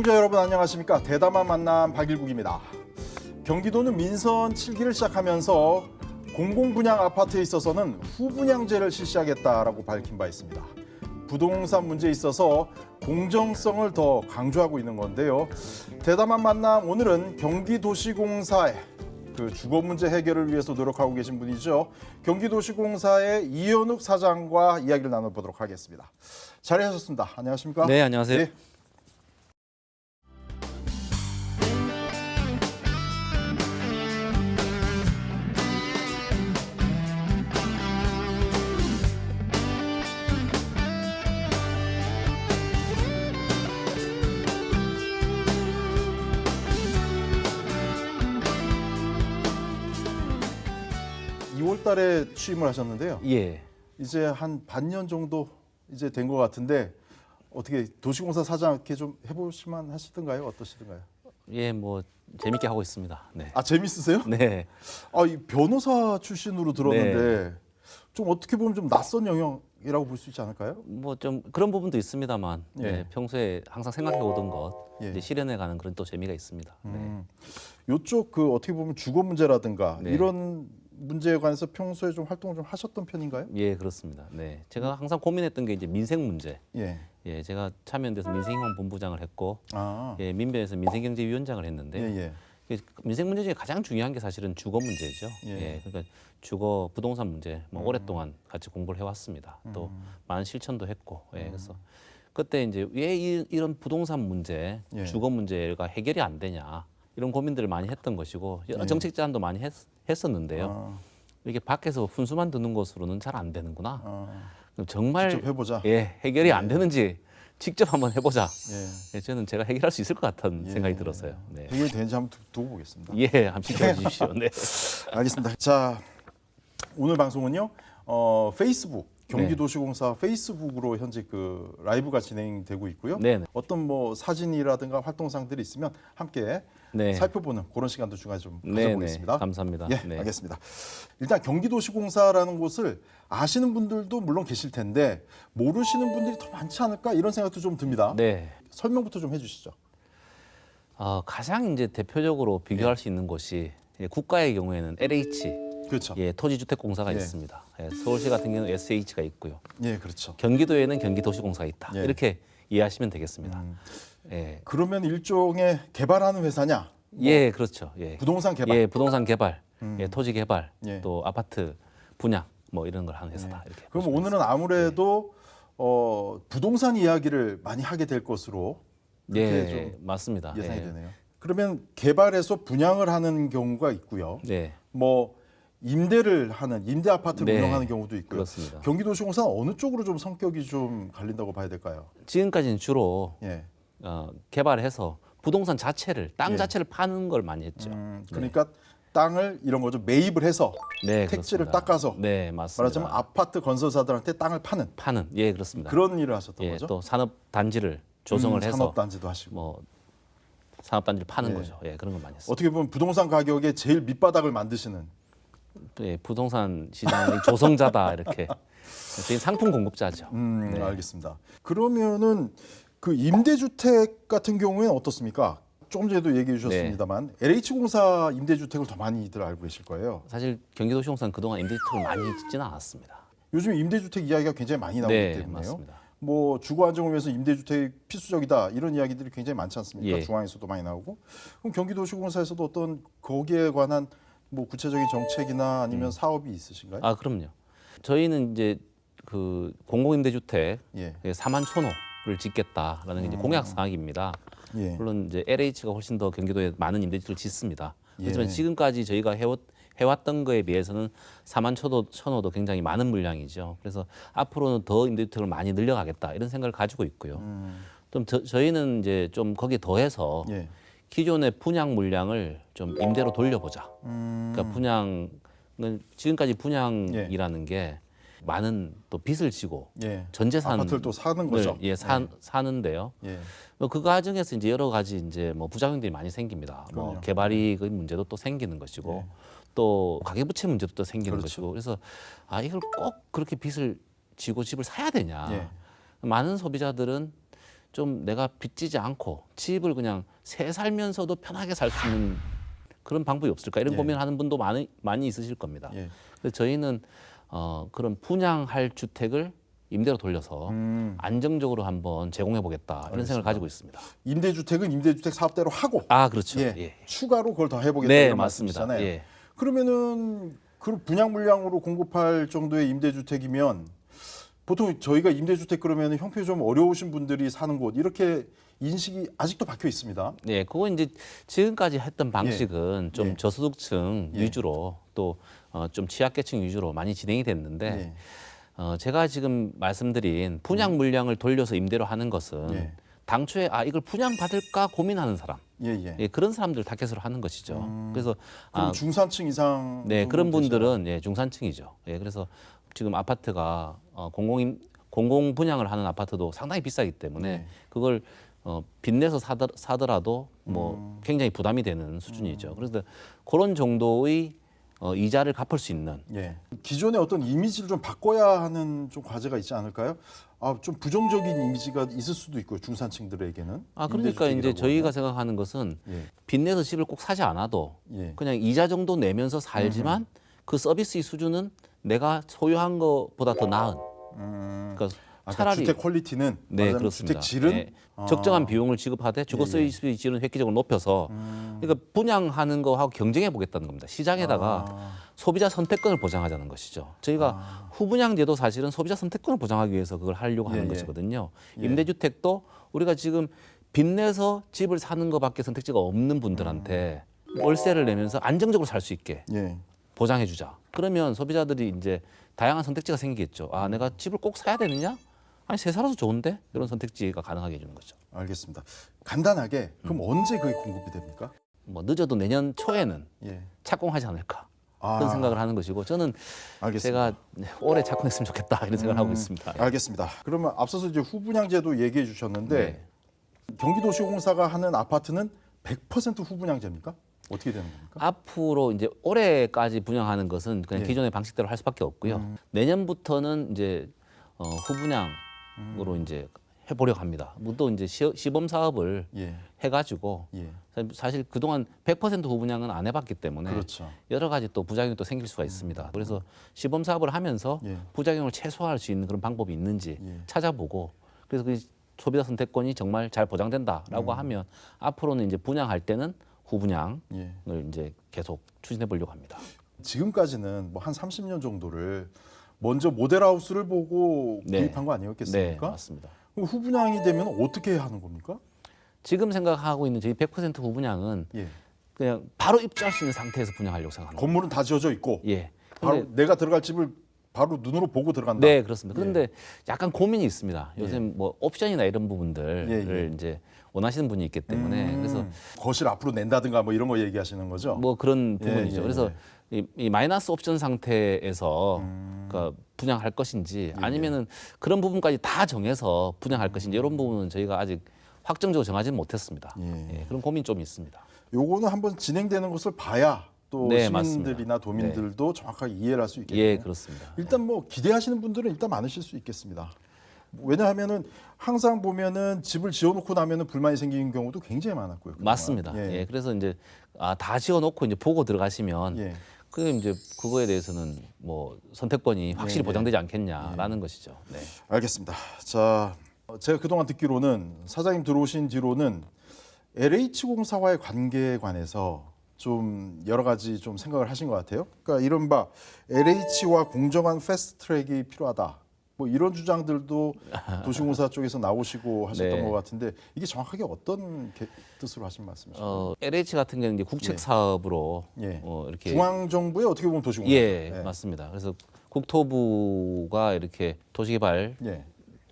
시청자 여러분 안녕하십니까 대담한 만남 박일국입니다. 경기도는 민선 7기를 시작하면서 공공분양 아파트에 있어서는 후분양제를 실시하겠다라고 밝힌 바 있습니다. 부동산 문제에 있어서 공정성을 더 강조하고 있는 건데요. 대담한 만남 오늘은 경기도시공사의 그 주거 문제 해결을 위해서 노력하고 계신 분이죠. 경기도시공사의 이현욱 사장과 이야기를 나눠보도록 하겠습니다. 자리하셨습니다. 안녕하십니까? 네, 안녕하세요. 네. 이월 달에 취임을 하셨는데요. 예. 이제 한 반년 정도 이제 된 것 같은데 어떻게 도시공사 사장 이렇게 좀 해보실만 하시던가요? 어떠시던가요? 예, 뭐 재밌게 하고 있습니다. 네. 아 재밌으세요? 네. 아, 이 변호사 출신으로 들었는데 좀 어떻게 보면 좀 낯선 영역이라고 볼 수 있지 않을까요? 뭐 좀 그런 부분도 있습니다만 예. 네, 평소에 항상 생각해 오던 것 예. 이제 실현해 가는 그런 또 재미가 있습니다. 네. 음, 요쪽 그 어떻게 보면 주거 문제라든가 네. 이런 문제에 관해서 평소에 좀 활동을 좀 하셨던 편인가요? 예, 그렇습니다. 네. 제가 항상 고민했던 게 이제 민생 문제. 예. 예, 제가 참여연대에서 민생희망 본부장을 했고 아. 예, 민변에서 민생경제위원장을 예, 했는데 예. 그 민생 문제 중에 가장 중요한 게 사실은 주거 문제죠. 예. 음. 예. 그러니까 주거 부동산 문제 뭐 오랫동안 같이 공부를 해왔습니다. 또 많은 실천도 했고. 예. 그래서 그때 이제 왜 이, 이런 부동산 문제, 예. 주거 문제가 해결이 안 되냐 이런 고민들을 많이 했던 것이고 여러 예. 정책 제안도 많이 했, 했었는데요. 아, 이게 밖에서 훈수만 듣는 것으로는 잘 안 되는구나. 아, 그럼 정말 직접 해보자. 예 해결이 안 되는지 직접 한번 해보자. 예. 예, 저는 제가 해결할 수 있을 것 같은 예. 생각이 들었어요. 네. 해결이 되는지 한번 두- 두고 보겠습니다. 예, 한번 지켜봐 주십시오. 네. 알겠습니다. 자, 오늘 방송은요. 어, 페이스북 네. 경기도시공사 페이스북으로 현재 그 라이브가 진행되고 있고요. 네, 네. 어떤 뭐 사진이라든가 활동상들이 있으면 함께 네. 살펴보는 그런 시간도 중간에 좀 네, 네. 가져보겠습니다. 감사합니다. 예, 네. 알겠습니다. 일단 경기도시공사라는 곳을 아시는 분들도 물론 계실 텐데 모르시는 분들이 더 많지 않을까 이런 생각도 좀 듭니다. 네. 설명부터 좀 해주시죠. 어, 가장 이제 대표적으로 비교할 수 있는 곳이 예, 국가의 경우에는 LH 그렇죠. 예, 토지주택공사가 예. 있습니다. 예, 서울시 같은 경우는 SH가 있고요. 예, 그렇죠. 경기도에는 경기도시공사가 있다. 예. 이렇게 이해하시면 되겠습니다. 음, 예, 그러면 일종의 개발하는 회사냐? 예, 그렇죠. 예, 부동산 개발. 예, 부동산 개발, 음. 예, 토지 개발, 예. 또 아파트 분양 뭐 이런 걸 하는 회사다. 이렇게. 그럼 보시면 오늘은 아무래도 어, 부동산 이야기를 많이 하게 될 것으로 예, 좀 맞습니다. 예상이 예. 되네요. 그러면 개발해서 분양을 하는 경우가 있고요. 네, 뭐 임대를 하는 임대 아파트를 네, 운영하는 경우도 있고요. 그렇습니다. 경기도시공사는 어느 쪽으로 좀 성격이 좀 갈린다고 봐야 될까요? 지금까지는 주로 예. 어, 개발해서 부동산 자체를 땅 예. 자체를 파는 걸 많이 했죠. 음, 그러니까 땅을 이런 거죠 매입을 해서 네, 택지를 그렇습니다. 닦아서 네, 맞습니다. 말하자면 아파트 건설사들한테 땅을 파는 파는 예, 그렇습니다. 그런 일을 하셨던 예, 거죠. 또 산업 단지를 조성을 음, 해서 산업 단지도 하시고 뭐 산업 단지를 파는 예. 거죠. 예, 그런 걸 많이 했어요. 어떻게 보면 부동산 가격의 제일 밑바닥을 만드시는 예, 부동산 시장의 조성자다 이렇게 상품 공급자죠. 음, 네. 알겠습니다. 그러면은 그 임대주택 같은 경우에는 어떻습니까? 조금 전에도 얘기해 주셨습니다만 네. LH공사 임대주택을 더 많이들 알고 계실 거예요. 사실 경기도시공사는 그동안 임대주택을 많이 짓지는 않았습니다. 요즘 임대주택 이야기가 굉장히 많이 나오기 네, 때문에요. 맞습니다. 뭐 주거 안정을 위해서 임대주택 필수적이다 이런 이야기들이 굉장히 많지 않습니까? 예. 중앙에서도 많이 나오고 그럼 경기도시공사에서도 어떤 거기에 관한 뭐 구체적인 정책이나 아니면 사업이 있으신가요? 음. 아, 그럼요. 저희는 이제 그 공공임대주택 예, 4만 천 호 를 짓겠다라는 게 이제 공약 사항입니다. 예, 물론 이제 LH가 훨씬 더 경기도에 많은 임대주택을 짓습니다. 하지만 예. 지금까지 저희가 해왔, 해왔던 거에 비해서는 4만 천호, 천호도 굉장히 많은 물량이죠. 그래서 앞으로는 더 임대주택을 많이 늘려가겠다 이런 생각을 가지고 있고요. 음, 좀 저, 저희는 이제 좀 거기에 더해서 예, 기존의 분양 물량을 좀 임대로 돌려보자. 음, 그러니까 분양은 지금까지 분양이라는 게 많은 또 빚을 지고 예, 전 재산을 아파트를 또 사는 거죠. 예, 사, 사는데요. 예, 뭐그 과정에서 이제 여러 가지 이제 뭐 부작용들이 많이 생깁니다. 뭐 그럼요. 개발이익의 문제도 또 생기는 것이고 예. 또 가계부채 문제도 또 생기는 그렇죠. 것이고 그래서 아 이걸 꼭 그렇게 빚을 지고 집을 사야 되냐? 예. 많은 소비자들은 좀 내가 빚지지 않고 집을 그냥 새 살면서도 편하게 살 수 있는 그런 방법이 없을까 이런 예. 고민하는 분도 많이 많이 있으실 겁니다. 예. 그래서 저희는 어, 그런 분양할 주택을 임대로 돌려서 음, 안정적으로 한번 제공해 보겠다 이런 생각을 가지고 있습니다. 임대주택은 임대주택 사업대로 하고 아 그렇죠. 예, 예. 추가로 그걸 더 해보겠다 네 이런 맞습니다. 말씀이잖아요. 예. 그러면은 그 분양 물량으로 공급할 정도의 임대주택이면 보통 저희가 임대주택 그러면 형편이 좀 어려우신 분들이 사는 곳 이렇게 인식이 아직도 박혀 있습니다. 예, 그거 이제 지금까지 했던 방식은 좀 예. 저소득층 예. 위주로 또 어, 좀 취약계층 위주로 많이 진행이 됐는데 예. 어, 제가 지금 말씀드린 분양 물량을 돌려서 임대로 하는 것은 예. 당초에 아 이걸 분양 받을까 고민하는 사람, 예, 예. 예, 그런 사람들 타겟으로 하는 것이죠. 그래서 그럼 아, 중산층 이상 네 그런? 분들은 예, 중산층이죠. 예, 그래서 지금 아파트가 어, 공공 공공 분양을 하는 아파트도 상당히 비싸기 때문에 네. 그걸 어, 빚내서 사더, 사더라도 뭐 음. 굉장히 부담이 되는 수준이죠. 그래서 그런 정도의 어, 이자를 갚을 수 있는 예. 기존의 어떤 이미지를 좀 바꿔야 하는 좀 과제가 있지 않을까요? 아, 좀 부정적인 이미지가 있을 수도 있고요. 중산층들에게는. 아 그러니까 이제 저희가 생각하는 것은 하면. 빚내서 집을 꼭 사지 않아도 예. 예. 그냥 이자 정도 내면서 살지만 그 서비스의 수준은 내가 소유한 것보다 더 나은 음. 그러니까 아까 차라리 주택 퀄리티는 네 말하자면 그렇습니다. 주택 질은 예, 아. 적정한 비용을 지급하되 주거 예, 예. 서비스 질은 획기적으로 높여서 음. 그러니까 분양하는 거하고 경쟁해 보겠다는 겁니다. 시장에다가 아. 소비자 선택권을 보장하자는 것이죠. 저희가 후분양제도 사실은 소비자 선택권을 보장하기 위해서 그걸 하려고 하는 예, 예. 것이거든요. 예. 임대주택도 우리가 지금 빚내서 집을 사는 것밖에 선택지가 없는 분들한테 월세를 내면서 안정적으로 살 수 있게 예. 보장해 주자. 그러면 소비자들이 이제 다양한 선택지가 생기겠죠. 아, 내가 집을 꼭 사야 되느냐? 아니, 새 살아서 좋은데? 이런 선택지가 가능하게 해주는 거죠. 알겠습니다. 간단하게 그럼 음. 언제 그게 공급이 됩니까? 뭐 늦어도 내년 초에는 예. 착공하지 않을까 아. 그런 생각을 하는 것이고 저는 알겠습니다. 제가 올해 착공했으면 좋겠다 이런 생각을 하고 있습니다. 알겠습니다. 그러면 앞서서 이제 후분양제도 얘기해 주셨는데 네. 경기도시공사가 하는 아파트는 100% 후분양제입니까? 어떻게 되는 겁니까? 앞으로 이제 올해까지 분양하는 것은 그냥 예. 음. 기존의 방식대로 할 수밖에 없고요. 내년부터는 이제 어, 후분양 으로 음. 이제 해보려고 합니다. 뭐또 이제 시, 시범 사업을 예. 해가지고 예. 사실 그동안 100% 후분양은 안 해봤기 때문에 그렇죠. 여러 가지 또 부작용이 또 생길 수가 있습니다. 그래서 시범 사업을 하면서 예. 부작용을 최소화할 수 있는 그런 방법이 있는지 예. 찾아보고 그래서 그 소비자 선택권이 정말 잘 음. 보장된다라고 하면 앞으로는 이제 분양할 때는 후분양을 예. 이제 계속 추진해 보려고 합니다. 지금까지는 뭐 한 30년 정도를 먼저 모델하우스를 보고 네. 구입한 거 네, 아니었겠습니까? 맞습니다. 그럼 후분양이 되면 어떻게 하는 겁니까? 지금 생각하고 있는 저희 100% 후분양은 예. 그냥 바로 입주할 수 있는 상태에서 분양하려고 생각합니다. 건물은 다 지어져 있고 예. 바로 근데 내가 들어갈 집을 바로 눈으로 보고 들어간다. 네, 그렇습니다. 그런데 약간 고민이 있습니다. 요새 예. 뭐 옵션이나 이런 부분들을 예, 예. 이제 원하시는 분이 있기 때문에 음, 그래서 거실 앞으로 낸다든가 뭐 이런 거 얘기하시는 거죠? 뭐 그런 예, 부분이죠. 예, 그래서 이, 이 마이너스 옵션 상태에서 음. 그러니까 분양할 것인지 예, 아니면은 그런 부분까지 다 정해서 분양할 음. 것인지 이런 부분은 저희가 아직 확정적으로 정하지는 못했습니다. 예. 예, 그런 고민 좀 있습니다. 요거는 한번 진행되는 것을 봐야 또 네, 시민들이나 맞습니다. 도민들도 정확하게 이해를 할 수 있겠네요. 예, 그렇습니다. 일단 뭐 기대하시는 분들은 일단 많으실 수 있겠습니다. 왜냐하면은 항상 보면은 집을 지어놓고 나면은 불만이 생기는 경우도 굉장히 많았고요. 그동안. 맞습니다. 예. 그래서 이제 아, 다 지어놓고 이제 보고 들어가시면 예. 그 이제 그거에 대해서는 뭐 선택권이 확실히 예, 예. 보장되지 않겠냐라는 것이죠. 네. 알겠습니다. 자, 어, 제가 그동안 듣기로는 사장님 들어오신 뒤로는 LH공사와의 관계에 관해서 좀 여러 가지 좀 생각을 하신 것 같아요. 그러니까 이른바 LH와 공정한 패스트트랙이 필요하다. 뭐 이런 주장들도 도시공사 쪽에서 나오시고 하셨던 네. 것 같은데 이게 정확하게 어떤 개- 뜻으로 하신 말씀이신가요? 어, LH 같은 경우는 이제 국책 예. 사업으로 예. 어, 이렇게 중앙 정부의 어떻게 보면 도시공사. 예, 예. 맞습니다. 그래서 국토부가 이렇게 도시개발 예.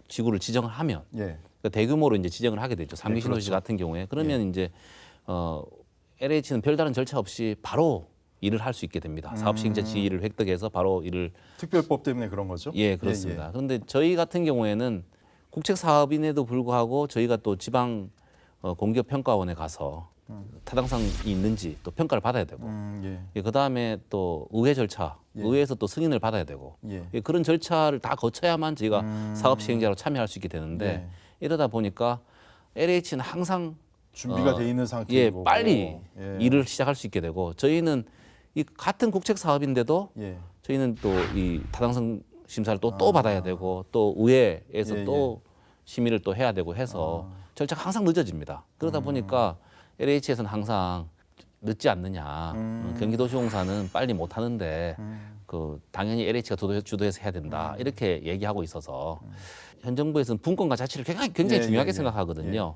지구를 지정을 하면 예. 그러니까 대규모로 이제 지정을 하게 되죠. 삼기 네, 신도시 그렇죠. 같은 경우에 그러면 이제 어, LH는 별다른 절차 없이 바로 일을 할 수 있게 됩니다. 사업 시행자 지위를 획득해서 바로 일을 특별법 때문에 그런 거죠? 예, 그렇습니다. 그런데 저희 같은 경우에는 국책 사업인에도 불구하고 저희가 또 지방 어, 공기업 평가원에 가서 타당성이 있는지 또 평가를 받아야 되고 음, 예. 예, 그 다음에 또 의회 절차, 예. 의회에서 또 승인을 받아야 되고 예. 예, 그런 절차를 다 거쳐야만 저희가 음. 사업 시행자로 참여할 수 있게 되는데 예. 이러다 보니까 LH는 항상 준비가 어, 돼 있는 예, 상태이고 빨리 예. 일을 시작할 수 있게 되고 저희는 이 같은 국책 사업인데도 예. 저희는 또 이 타당성 심사를 또또 받아야 되고 또 의회에서 예, 아. 또 심의를 또 해야 되고 해서 절차가 항상 늦어집니다. 음. 그러다 보니까 LH에서는 항상 늦지 않느냐. 음. 어, 경기도시공사는 빨리 못 하는데 그 당연히 LH가 주도, 주도해서 해야 된다. 음. 이렇게 얘기하고 있어서 현 정부에서는 분권과 자치를 굉장히, 굉장히 예, 중요하게 예, 예. 생각하거든요.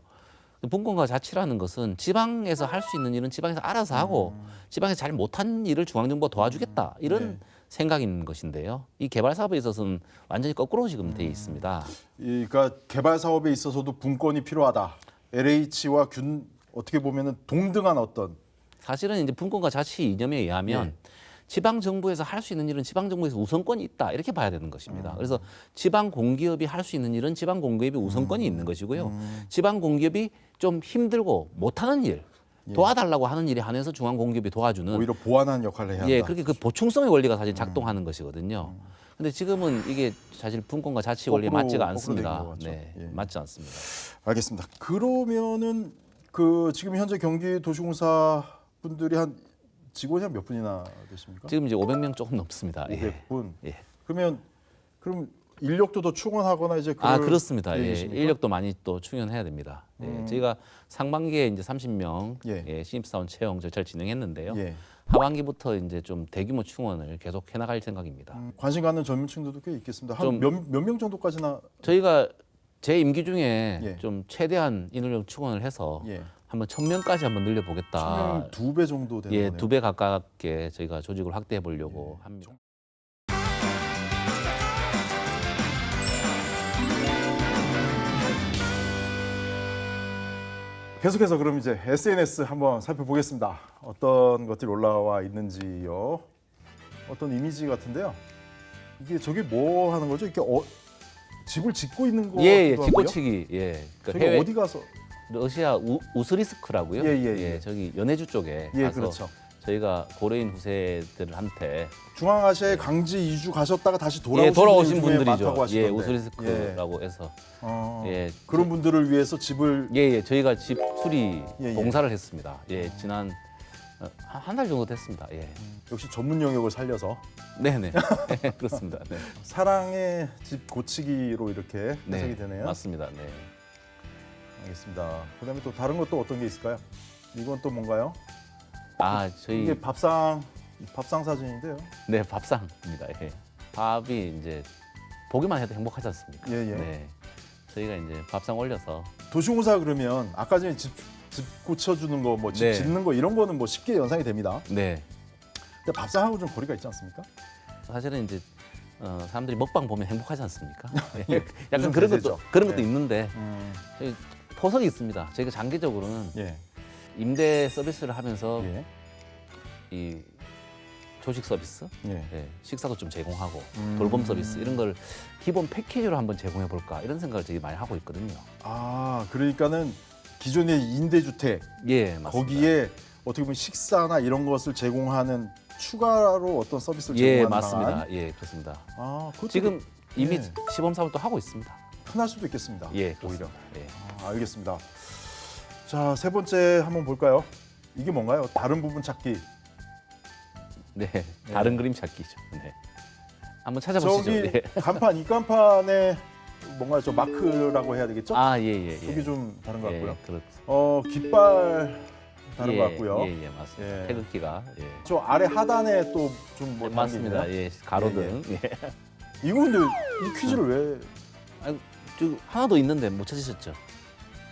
분권과 자치라는 것은 지방에서 할 수 있는 일은 지방에서 알아서 하고 음. 지방에서 잘 못한 일을 중앙정부가 도와주겠다 이런 네. 있는 것인데요. 이 개발 사업에 있어서는 완전히 거꾸로 지금 돼 있습니다. 이, 그러니까 개발 사업에 있어서도 분권이 필요하다. LH와 균 어떻게 보면은 동등한 어떤 사실은 이제 분권과 자치 이념에 의하면 네. 지방 정부에서 할 수 있는 일은 지방 정부에서 우선권이 있다 이렇게 봐야 되는 음. 것입니다. 그래서 지방 공기업이 할 수 있는 일은 지방 공기업이 음. 우선권이 있는 것이고요. 지방 공기업이 좀 힘들고 못하는 일 도와달라고 하는 일에 한해서 중앙 공기업이 도와주는 예. 오히려 보완한 역할을 해야 한다. 음. 예, 그렇게 그 보충성의 원리가 사실 작동하는 것이거든요. 근데 지금은 이게 사실 분권과 자치 원리에 거꾸로- 맞지가 거꾸로 않습니다. 같죠. 네, 예. 맞지 않습니다. 알겠습니다. 그러면은 그 지금 현재 경기 도시공사 분들이 한 직원이 한 몇 분이나 되십니까? 지금 이제 500명 조금 넘습니다. 예. 500분. 예. 그러면 그럼 인력도 더 충원하거나 이제 아 그렇습니다. 예? 인력도 많이 또 충원해야 됩니다. 예, 저희가 상반기에 이제 30명 예. 예. 신입사원 채용 절차를 진행했는데요. 예. 하반기부터 이제 좀 대규모 충원을 계속 해나갈 생각입니다. 음, 관심 갖는 젊은층들도 꽤 있겠습니다. 좀- 한몇몇 명 정도까지나 저희가 제 임기 중에 예. 좀 최대한 인력 충원을 해서 예. 한번 천 명까지 한번 늘려보겠다. 두배 정도 되는 예, 거네요. 두 배 가깝게 저희가 조직을 확대해 보려고 예. 합니다. 계속해서 그럼 이제 SNS 한번 살펴보겠습니다. 어떤 것들이 올라와 있는지요. 어떤 이미지 같은데요. 이게 저게 뭐 하는 거죠? 이렇게 어, 집을 짓고 있는 거 예, 예, 같기도 하고요. 집고치기. 예. 그러니까 저기 해외 어디 가서 러시아 우, 우스리스크라고요. 예, 예, 예. 저기 연해주 쪽에 예, 가서 그렇죠. 저희가 고려인 후세들한테 중앙아시아에 강제 이주 가셨다가 다시 돌아오신, 예, 돌아오신 분들 분들이죠. 예, 하시던데. 우스리스크라고 해서 어, 예, 그런 분들을 위해서 집을 예, 예, 저희가 집 수리 예, 예. 공사를 했습니다. 예, 지난 한 달 정도 됐습니다. 예, 역시 전문 영역을 살려서 네, 네, 그렇습니다. 네, 사랑의 집 고치기로 이렇게 해석이 네, 되네요. 맞습니다. 네. 알겠습니다. 그다음에 또 다른 것도 어떤 게 있을까요? 이건 또 뭔가요? 아, 저희 이게 밥상 밥상 사진인데요. 네 밥상입니다. 예. 밥이 이제 보기만 해도 행복하지 않습니까? 예, 예. 네, 저희가 이제 밥상 올려서 도시공사 그러면 아까 전에 집, 집 고쳐주는 거, 뭐 집 네. 짓는 거 이런 거는 뭐 쉽게 연상이 됩니다. 네, 근데 밥상하고 좀 거리가 있지 않습니까? 사실은 이제 어, 사람들이 먹방 보면 행복하지 않습니까? 예. 요즘 약간 그런 대세죠. 것도 그런 것도 네. 있는데 음, 저희 포석이 있습니다. 저희가 장기적으로는 예, 임대 서비스를 하면서 예, 이 조식 서비스, 예. 예, 식사도 좀 제공하고 음. 돌봄 서비스 이런 걸 기본 패키지로 한번 제공해 볼까 이런 생각을 저희 많이 하고 있거든요. 아, 그러니까는 기존의 임대주택 예, 맞습니다. 거기에 어떻게 보면 식사나 이런 것을 제공하는 추가로 어떤 서비스를 예, 제공하는 맞습니다. 방안. 예, 그렇습니다. 아, 그것도 지금 이미 네. 시범 사업도 하고 있습니다. 편할 수도 있겠습니다. 예, 오히려. 예. 아, 알겠습니다. 자, 세 번째 한번 볼까요? 이게 뭔가요? 다른 부분 찾기. 네, 다른 그림 찾기죠. 네. 한번 찾아보시죠. 저기 예. 간판 이 간판에 뭔가 저 마크라고 해야 되겠죠? 아, 예, 예, 예. 여기 좀 다른 것 같고요. 예, 그렇, 어 깃발 다른 예, 것 같고요. 예, 예, 맞습니다. 예. 태극기가 예. 저 아래 하단에 또 좀뭐 네, 맞습니다. 예, 가로등. 예. 이거 근데 이 퀴즈를 왜 아니, 저 하나도 있는데 못 찾으셨죠?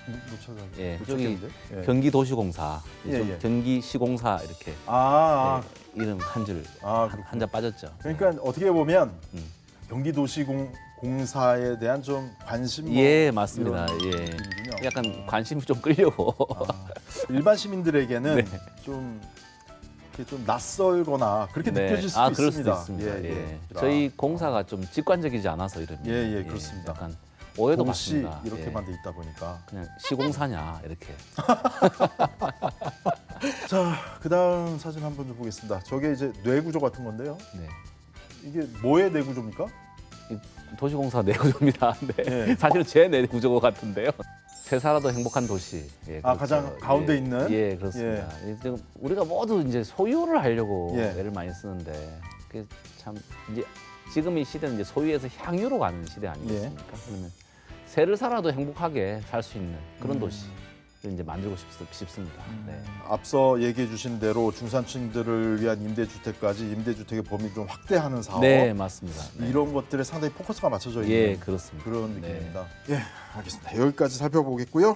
못, 못 찾아? 예, 못 저기 찾겠는데? 예. 경기도시공사, 예, 좀 예. 경기시공사 이렇게 아, 예, 이름 한 줄 아, 한 그렇군요. 자 빠졌죠. 그러니까 어떻게 보면 음. 경기도시공사에 대한 좀 관심 뭐 예, 맞습니다. 이런 예. 느낌이군요. 약간 관심이 좀 끌려고. 아, 일반 시민들에게는 네. 좀 이렇게 좀 낯설거나 그렇게 네. 느껴질 수도 아, 그럴 있습니다. 수도 있습니다. 예, 아, 저희 공사가 좀 직관적이지 않아서 이런. 예, 예, 그렇습니다. 약간 오해도 도시 받습니다. 이렇게만 예. 돼 있다 보니까 그냥 시공사냐 이렇게. 자 그다음 사진 한번 좀 보겠습니다. 저게 이제 뇌구조 같은 건데요. 네. 이게 뭐의 뇌구조입니까? 도시공사 내구조입니다. 네. 예. 사실은 제 내구조 같은데요. 새 살아도 행복한 도시. 예, 아, 그렇죠. 가장 가운데 예, 있는? 예, 그렇습니다. 예, 지금 우리가 모두 이제 소유를 하려고 예. 애를 많이 쓰는데 그게 참 이제 지금 이 시대는 이제 소유에서 향유로 가는 시대 아니겠습니까? 예. 그러면 새를 살아도 행복하게 살 수 있는 그런 음. 도시 를 이제 만들고 싶, 싶습니다. 네. 앞서 얘기해 주신 대로 중산층들을 위한 임대주택까지 임대주택의 범위를 좀 확대하는 사업 네, 맞습니다. 네. 이런 것들에 상당히 포커스가 맞춰져 있는 예, 그렇습니다. 그런 네. 느낌입니다. 예, 알겠습니다. 여기까지 살펴보겠고요.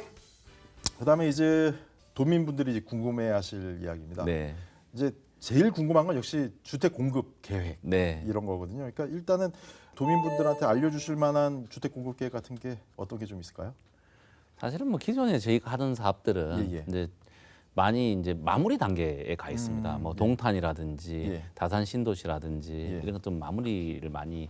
그다음에 이제 도민분들이 이제 궁금해하실 이야기입니다. 네, 이제 제일 궁금한 건 역시 주택 공급 계획 네. 이런 거거든요. 그러니까 일단은 도민분들한테 알려주실 만한 주택 공급 계획 같은 게 어떤 게 좀 있을까요? 사실은 뭐 기존에 저희가 하던 사업들은 예, 예. 이제 많이 이제 마무리 단계에 가 있습니다. 음, 뭐 예. 동탄이라든지 예. 다산 신도시라든지 예. 이런 것좀 마무리를 많이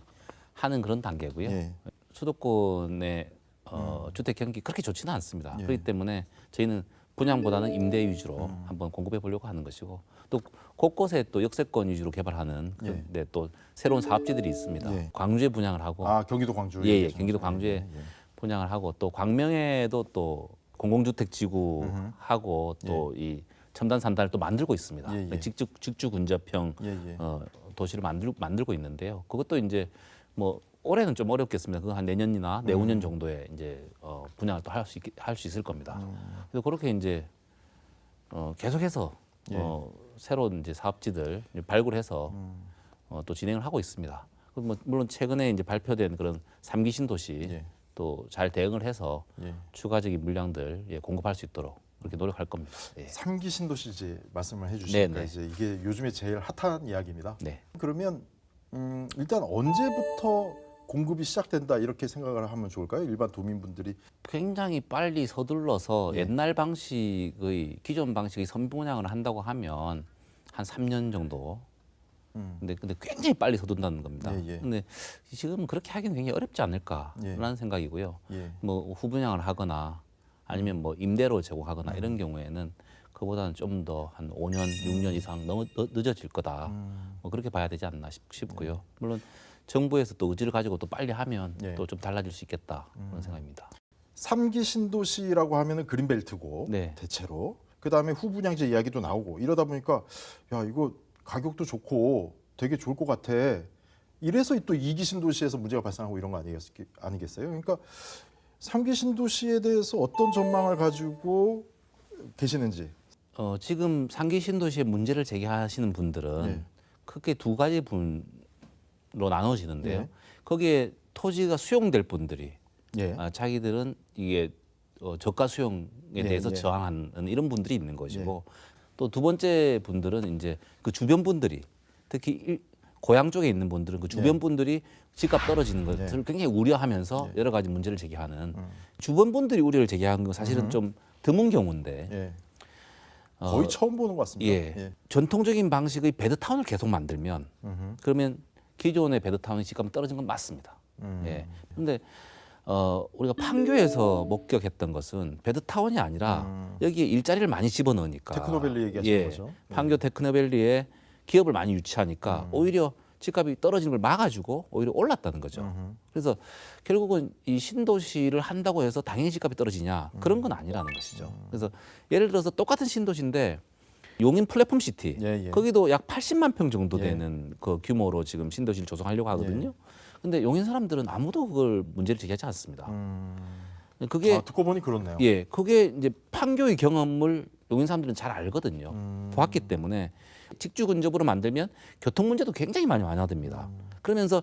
하는 그런 단계고요. 예. 수도권의 어, 주택 경기 그렇게 좋지는 않습니다. 예. 그렇기 때문에 저희는 분양보다는 임대 위주로 음. 한번 공급해 보려고 하는 것이고 또 곳곳에 또 역세권 위주로 개발하는 예. 그런데 또 새로운 사업지들이 있습니다. 예. 광주에 분양을 하고 아 경기도 광주. 예, 예, 경기도? 광주에 예, 예. 분양을 하고 또 광명에도 또 공공주택 지구 음흠. 하고 또 이 첨단 산단을 또 만들고 있습니다. 예, 예. 직주 직주 근접형 예, 예. 어, 도시를 만들 만들고 있는데요. 그것도 이제 뭐 올해는 좀 어렵겠습니다. 그거 한 내년이나 음. 내후년 정도에 이제 어, 분양을 또 할 수 할 수 있을 겁니다. 음. 그래서 그렇게 이제 어, 계속해서 예. 어, 새로운 이제 사업지들 발굴해서 음. 어, 또 진행을 하고 있습니다. 그 뭐, 물론 최근에 이제 발표된 그런 삼기 신도시 예. 또 잘 대응을 해서 예. 추가적인 물량들 예, 공급할 수 있도록 그렇게 노력할 겁니다. 예. 삼기 신도시 이제 말씀을 해주시니까 네, 네. 이제 이게 요즘에 제일 핫한 이야기입니다. 네. 그러면 음, 일단 언제부터 공급이 시작된다 이렇게 생각을 하면 좋을까요? 일반 도민분들이 굉장히 빨리 서둘러서 예. 옛날 방식의 기존 방식의 선분양을 한다고 하면 한 3년 정도. 음. 근데 근데 굉장히 빨리 서둔다는 겁니다. 예, 예. 근데 지금 그렇게 하기는 굉장히 어렵지 않을까라는 예. 생각이고요. 예. 뭐 후분양을 하거나 아니면 뭐 임대로 제공하거나 음. 이런 경우에는 그보다는 좀 더 한 5년, 6년 이상 너무 늦- 늦어질 거다. 음. 뭐 그렇게 봐야 되지 않나 싶, 싶고요. 물론 정부에서 또 의지를 가지고 또 빨리 하면 예. 또좀 달라질 수 있겠다 음. 그런 생각입니다. 삼기 신도시라고 하면은 그린벨트고 네. 대체로 그 다음에 후분양제 이야기도 나오고 이러다 보니까 야 이거 가격도 좋고 되게 좋을 것 같아. 이래서 또 이기 신도시에서 문제가 발생하고 이런 거 아니겠, 아니겠어요? 그러니까 삼기 신도시에 대해서 어떤 전망을 가지고 계시는지. 어, 지금 상기 신도시에 문제를 제기하시는 분들은 네. 크게 두 가지 분으로 나눠지는데요. 네. 거기에 토지가 수용될 분들이 예. 아, 자기들은 이게 어, 저가 수용에 예, 대해서 예. 저항하는 이런 분들이 있는 것이고 또두 번째 분들은 이제 그 주변 분들이 특히 일, 고향 쪽에 있는 분들은 그 주변 예. 분들이 집값 떨어지는 것을 예. 굉장히 우려하면서 예. 여러 가지 문제를 제기하는 음. 주변 분들이 우려를 제기하는 건 사실은 음. 좀 드문 경우인데 예. 어, 거의 처음 보는 것 같습니다. 예. 전통적인 방식의 베드타운을 계속 만들면 음흠. 그러면 기존의 베드타운의 집값이 떨어진 건 맞습니다. 음. 예. 근데 어, 우리가 판교에서 목격했던 것은 베드타운이 아니라 음. 여기에 일자리를 많이 집어넣으니까 테크노밸리 얘기하시는 예. 거죠? 판교 테크노밸리에 기업을 많이 유치하니까 음. 오히려 집값이 떨어지는 걸 막아주고 오히려 올랐다는 거죠. 음흠. 그래서 결국은 이 신도시를 한다고 해서 당연히 집값이 떨어지냐 그런 건 아니라는 것이죠. 그래서 예를 들어서 똑같은 신도시인데 용인 플랫폼 시티 예, 예. 거기도 약 80만 평 정도 예. 되는 그 규모로 지금 신도시를 조성하려고 하거든요. 근데 용인 사람들은 아무도 그걸 문제를 제기하지 않습니다. 음. 그게 아, 듣고 보니 그렇네요. 예, 그게 이제 판교의 경험을 용인 사람들은 잘 알거든요. 음. 보았기 때문에 직주 근접으로 만들면 교통 문제도 굉장히 많이 완화됩니다. 음. 그러면서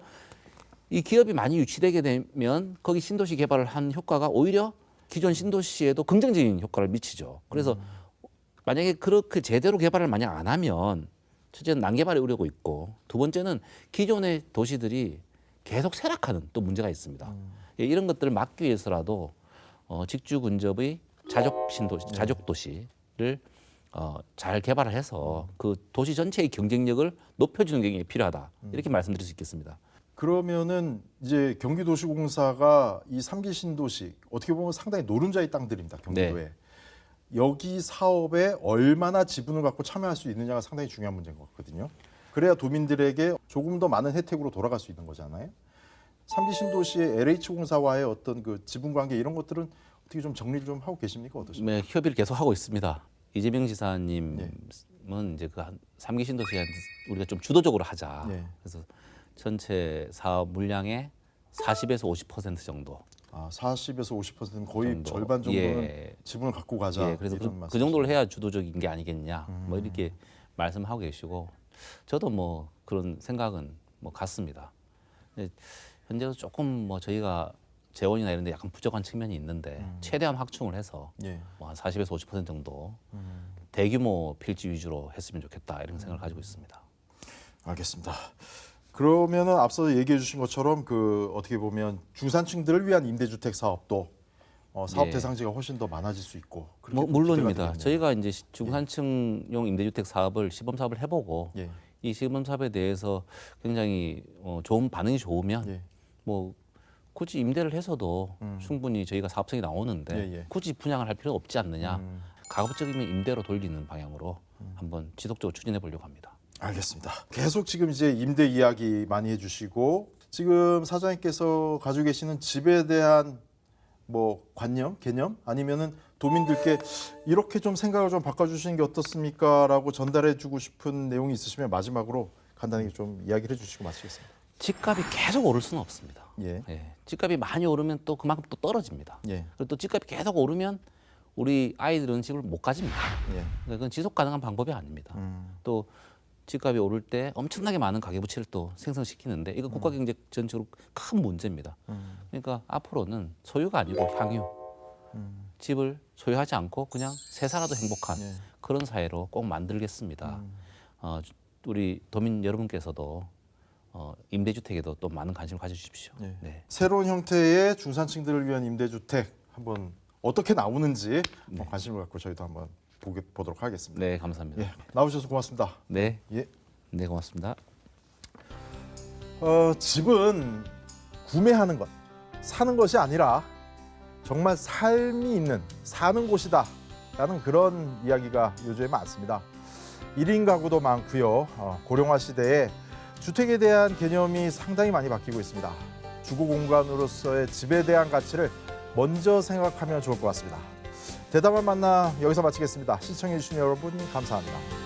이 기업이 많이 유치되게 되면 거기 신도시 개발을 한 효과가 오히려 기존 신도시에도 긍정적인 효과를 미치죠. 그래서 음. 만약에 그렇게 제대로 개발을 만약 안 하면 첫째는 난개발의 우려가 있고 두 번째는 기존의 도시들이 계속 쇠락하는 또 문제가 있습니다. 음. 예, 이런 것들을 막기 위해서라도 어, 직주 근접의 자족 신도시, 네. 자족 도시를 어, 잘 개발을 해서 그 도시 전체의 경쟁력을 높여주는 게 필요하다 이렇게 말씀드릴 수 있겠습니다. 그러면은 이제 경기도시공사가 이 삼기 신도시 어떻게 보면 상당히 노른자의 땅들입니다. 경기도에 여기 사업에 얼마나 지분을 갖고 참여할 수 있느냐가 상당히 중요한 문제인 것 같거든요. 그래야 도민들에게 조금 더 많은 혜택으로 돌아갈 수 있는 거잖아요. 삼기 신도시의 LH 공사와의 어떤 그 지분 관계 이런 것들은 어떻게 좀 정리를 좀 하고 계십니까 어떠십니까? 네, 협의를 계속 하고 있습니다. 이재명 지사님은 네. 이제 그 삼기 신도시한테 우리가 좀 주도적으로 하자. 네. 그래서 전체 사업 물량의 40에서 50% 정도. 아, 40에서 50%는 거의 정도. 절반 정도는 예. 지분을 갖고 가자. 예, 그래서 그, 그? 정도를 해야 주도적인 게 아니겠냐. 뭐 음. 이렇게 말씀하고 계시고 저도 뭐 그런 생각은 뭐 같습니다. 현재도 조금 뭐 저희가 재원이나 이런 데 약간 부족한 측면이 있는데 음. 최대한 확충을 해서 예. 뭐한 40에서 50% 정도 음. 대규모 필지 위주로 했으면 좋겠다 이런 생각을 가지고 있습니다. 알겠습니다. 그러면은 앞서 얘기해 주신 것처럼 그 어떻게 보면 중산층들을 위한 임대주택 사업도 어, 사업 예. 대상지가 훨씬 더 많아질 수 있고 뭐또 물론입니다. 저희가 이제 시- 중산층용 임대주택 사업을 시범 사업을 해보고 예. 이 시범 사업에 대해서 굉장히 어, 좋은 반응이 좋으면 예. 뭐 굳이 임대를 해서도 음. 충분히 저희가 사업성이 나오는데 예, 예. 굳이 분양을 할 필요는 없지 않느냐. 음. 가급적이면 임대로 돌리는 방향으로 한번 지속적으로 추진해 보려고 합니다. 알겠습니다. 계속 지금 이제 임대 이야기 많이 해주시고 지금 사장님께서 가지고 계시는 집에 대한 뭐 관념, 개념 아니면은 도민들께 이렇게 좀 생각을 좀 바꿔주시는 게 어떻습니까?라고 전달해주고 싶은 내용이 있으시면 마지막으로 간단히 좀 이야기를 해주시고 마치겠습니다. 집값이 계속 오를 수는 없습니다. 예, 예, 집값이 많이 오르면 또 그만큼 또 떨어집니다. 예, 그리고 또 집값이 계속 오르면 우리 아이들은 집을 못 가집니다. 예. 그러니까 그건 지속 가능한 방법이 아닙니다. 음, 또 집값이 오를 때 엄청나게 많은 가계부채를 또 생성시키는데 이거 국가 경제 전체로 큰 문제입니다. 음, 그러니까 앞으로는 소유가 아니고 향유, 음, 집을 소유하지 않고 그냥 세살아도 행복한 예. 그런 사회로 꼭 만들겠습니다. 음. 어, 우리 도민 여러분께서도 어, 임대주택에도 또 많은 관심을 가져주십시오. 예. 네. 새로운 형태의 중산층들을 위한 임대주택 한번 어떻게 나오는지 한번 관심을 갖고 저희도 한번 보게, 보도록 하겠습니다. 네, 감사합니다. 예, 나오셔서 고맙습니다. 네, 예. 네, 고맙습니다. 어, 집은 구매하는 것, 사는 것이 아니라 정말 삶이 있는 사는 곳이다. 라는 그런 이야기가 요즘에 많습니다. 1인 가구도 많고요. 어, 고령화 시대에 주택에 대한 개념이 상당히 많이 바뀌고 있습니다. 주거 공간으로서의 집에 대한 가치를 먼저 생각하면 좋을 것 같습니다. 대담한 만남 여기서 마치겠습니다. 시청해주신 여러분 감사합니다.